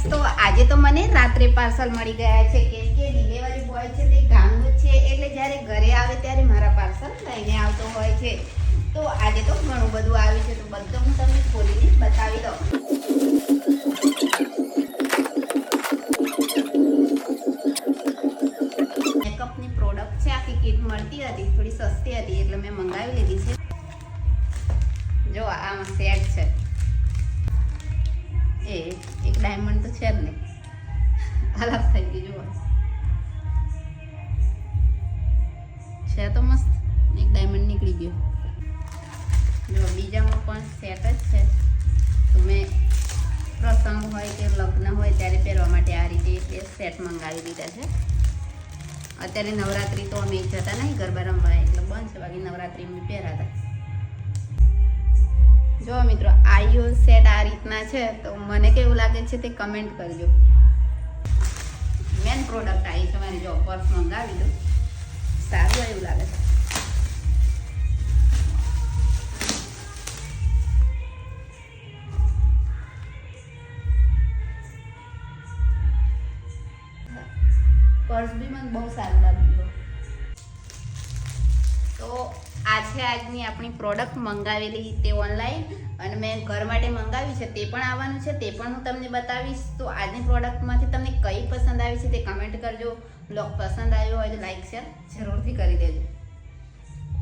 આજે તો મને રાત્રે પાર્સલ મળી ગયા છે કેમ કે ડિલિવરી બોય છે તે ગામનો છે, એટલે જ્યારે ઘરે આવે ત્યારે મારા પાર્સલ લઈને આવતો હોય છે. તો આજે તો ઘણું બધું આવ્યું છે, તો બધું હું તમને ખોલીને બતાવી દઉં. મેકઅપની પ્રોડક્ટ છે, આખી કીટ મળતી હતી, થોડી સસ્તી હતી, એટલે મેં મંગાવી લીધી છે. જો, આમાં સેટ છે. અલગ થઈ ગયું જુઓ છે તો મસ્ત. એક ડાયમંડ નીકળી ગયો. જો બીજામાં પણ સેટ જ છે. તો મેં પ્રસંગ હોય કે લગ્ન હોય ત્યારે પહેરવા માટે આ રીતે બે સેટ મંગાવી દીધા છે. અત્યારે નવરાત્રિ તો અમે જતા નહીં ગરબા રમવા, એટલે બંધ છે. બાકી નવરાત્રિ અમે પહેરાતા જો મિત્રો આયુ સેટ આ રીતના છે. તો મને કેવું લાગે છે તે કમેન્ટ કરજો. મેન પ્રોડક્ટ આવી છે મારી જો પર્સ મંગાવી દઉં સારું એવું લાગે છે. પર્સ બી મને બહુ સારું લાગ્યું તો આ છે આજની આપણી પ્રોડક્ટ મંગાવેલી તે ઓનલાઈન અને મેં ઘર માટે મંગાવી છે, તે પણ આવવાનું છે, તે પણ હું તમને બતાવીશ. તો આજની પ્રોડક્ટમાંથી તમને કઈ છે તે કમેન્ટ કરજો. બ્લોગ પસંદ આવ્યો હોય તો લાઈક શેર જરૂરથી કરી દેજો.